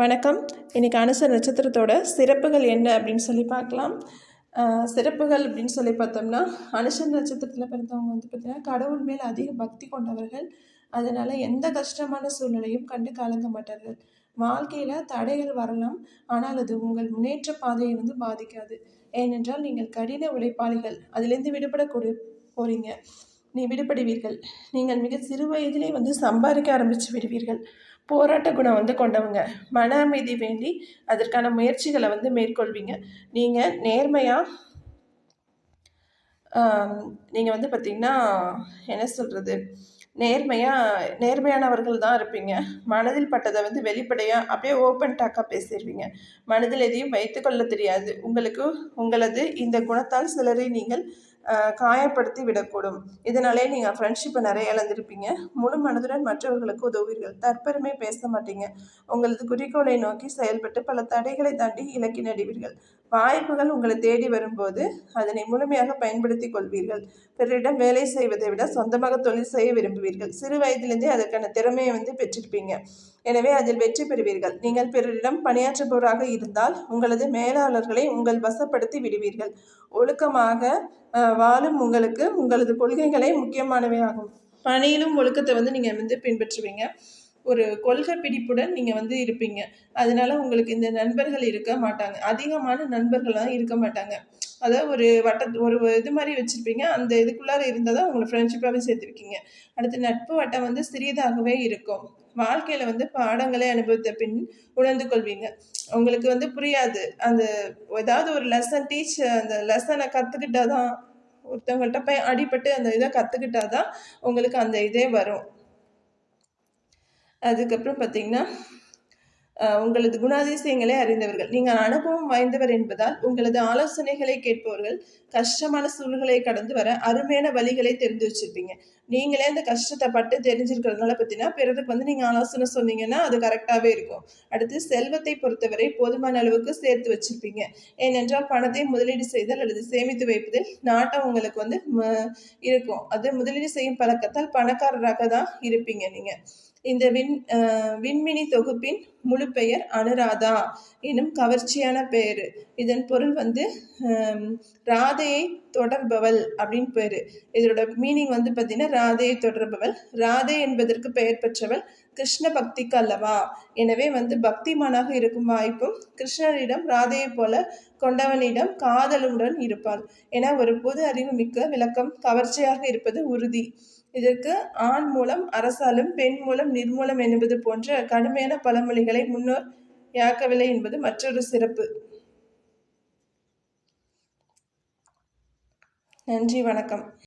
வணக்கம். இன்றைக்கி அனுச நட்சத்திரத்தோட சிறப்புகள் என்ன அப்படின்னு சொல்லி பார்க்கலாம். சிறப்புகள் அப்படின்னு சொல்லி பார்த்தோம்னா அனுஷ நட்சத்திரத்தில் பிறந்தவங்க வந்து பார்த்திங்கன்னா கடவுள் மேல் அதிக பக்தி கொண்டவர்கள். அதனால் எந்த கஷ்டமான சூழ்நிலையும் கண்டு கலங்க மாட்டார்கள். வாழ்க்கையில் தடைகள் வரலாம். ஆனால் அது உங்கள் முன்னேற்ற பாதையை வந்து பாதிக்காது. ஏனென்றால் நீங்கள் கடின உழைப்பாளிகள். அதிலிருந்து விடுபடக்கூடிய போகிறீங்க நீ விடுபடுவீர்கள். நீங்கள் மிக சிறு வயதிலே வந்து சம்பாதிக்க ஆரம்பித்து விடுவீர்கள். போராட்ட குணம் வந்து கொண்டவங்க. மன அமைதி வேண்டி அதற்கான முயற்சிகளை வந்து மேற்கொள்வீங்க. நீங்கள் நேர்மையாக நீங்கள் வந்து பார்த்திங்கன்னா என்ன சொல்கிறது நேர்மையாக நேர்மையானவர்கள் தான் இருப்பீங்க. மனதில் பட்டதை வந்து வெளிப்படையாக அப்படியே ஓப்பன் டாக்காக பேசிடுவீங்க. மனதில் எதையும் வைத்துக்கொள்ள தெரியாது. உங்களுக்கு உங்களது இந்த குணத்தால் சிலரை நீங்கள் காயப்படுத்தி விடக்கூடும். இதனாலே நீங்கள் ஃப்ரெண்ட்ஷிப்பை நிறைய இழந்திருப்பீங்க. முழு மனதுடன் மற்றவர்களுக்கு உதவுவீர்கள். தற்பெருமை பேச மாட்டீங்க. உங்களது குறிக்கோளை நோக்கி செயல்பட்டு பல தடைகளை தாண்டி இலக்கி நடிவீர்கள். வாய்ப்புகள் உங்களை தேடி வரும்போது அதனை முழுமையாக பயன்படுத்திக் கொள்வீர்கள். பிறரிடம் வேலை செய்வதை விட சொந்தமாக தொழில் செய்ய விரும்புவீர்கள். சிறு வயதிலிருந்தே அதற்கான திறமையை வந்து பெற்றிருப்பீங்க. எனவே அதில் வெற்றி பெறுவீர்கள். நீங்கள் பிறரிடம் பணியாற்றுபவராக இருந்தால் உங்களது மேலாளர்களை உங்கள் வசப்படுத்தி விடுவீர்கள். ஒழுக்கமாக வாழும் உங்களுக்கு உங்களது கொள்கைகளை முக்கியமானவையாகும். பணியிலும் ஒழுக்கத்தை வந்து நீங்கள் வந்து பின்பற்றுவீங்க. ஒரு கொள்கை பிடிப்புடன் நீங்கள் வந்து இருப்பீங்க. அதனால உங்களுக்கு இந்த நண்பர்கள் இருக்க மாட்டாங்க. அதிகமான நண்பர்கள்லாம் இருக்க மாட்டாங்க. அதாவது ஒரு வட்ட ஒரு இது மாதிரி வச்சுருப்பீங்க. அந்த இதுக்குள்ளார இருந்தால் தான் உங்களை ஃப்ரெண்ட்ஷிப்பாகவே சேர்த்துருக்கீங்க. அடுத்து நட்பு வட்டம் வந்து சிறியதாகவே இருக்கும். வாழ்க்கையில் வந்து பாடங்களை அனுபவித்த பின் உணர்ந்து கொள்வீங்க. உங்களுக்கு வந்து புரியாது. அந்த ஏதாவது ஒரு லெசன் டீச் அந்த லெசனை கற்றுக்கிட்டாதான் ஒருத்தவங்கள்ட்ட போய் அடிபட்டு அந்த இதை கற்றுக்கிட்டா தான் உங்களுக்கு அந்த இதே வரும். அதுக்கப்புறம் பார்த்தீங்கன்னா உங்களது குணாதிசயங்களை அறிந்தவர்கள். நீங்கள் அனுபவம் வாய்ந்தவர் என்பதால் உங்களது ஆலோசனைகளை கேட்பவர்கள் கஷ்டமான சூழ்நிலையை கடந்து வர அருமையான வழிகளை தெரிந்து வச்சிருப்பீங்க. நீங்களே அந்த கஷ்டத்தை பட்டு தெரிஞ்சிருக்கிறதுனால பார்த்தீங்கன்னா பிறருக்கு வந்து நீங்கள் ஆலோசனை சொன்னீங்கன்னா அது கரெக்டாகவே இருக்கும். அடுத்து செல்வத்தை பொறுத்தவரை போதுமான அளவுக்கு சேர்த்து வச்சிருப்பீங்க. ஏனென்றால் பணத்தை முதலீடு செய்தல் அல்லது சேமித்து வைப்பதில் நாட்டம் உங்களுக்கு வந்து ம- இருக்கும். அது முதலீடு செய்யும் பழக்கத்தால் பணக்காரராக தான் இருப்பீங்க நீங்கள் இந்த விண் விண்மினி தொகுப்பின் முழு பெயர் அனுராதா எனும் கவர்ச்சியான பெயர் இதன் பொருள் வந்து ராதையை தொடர்பவள் அப்படின்னு பேர். இதோட மீனிங் வந்து பார்த்தீங்கன்னா ராதையை தொடர்பவள். ராதை என்பதற்கு பெயர் பெற்றவள் கிருஷ்ண பக்திக்கு அல்லவா? எனவே வந்து பக்திமானாக இருக்கும் வாய்ப்பும் கிருஷ்ணரிடம் ராதையைப் போல கொண்டவனிடம் காதலுடன் இருப்பாள். என ஒரு பொது அறிவு மிக்க விளக்கம் கவர்ச்சியாக இருப்பது உறுதி. இதற்கு ஆண் மூலம் அரசாலும் பெண் மூலம் நிர்மூலம் என்பது போன்ற கடுமையான பழமொழிகளை முன்னோர் யாக்கவில்லை என்பது மற்றொரு சிறப்பு. நன்றி வணக்கம்.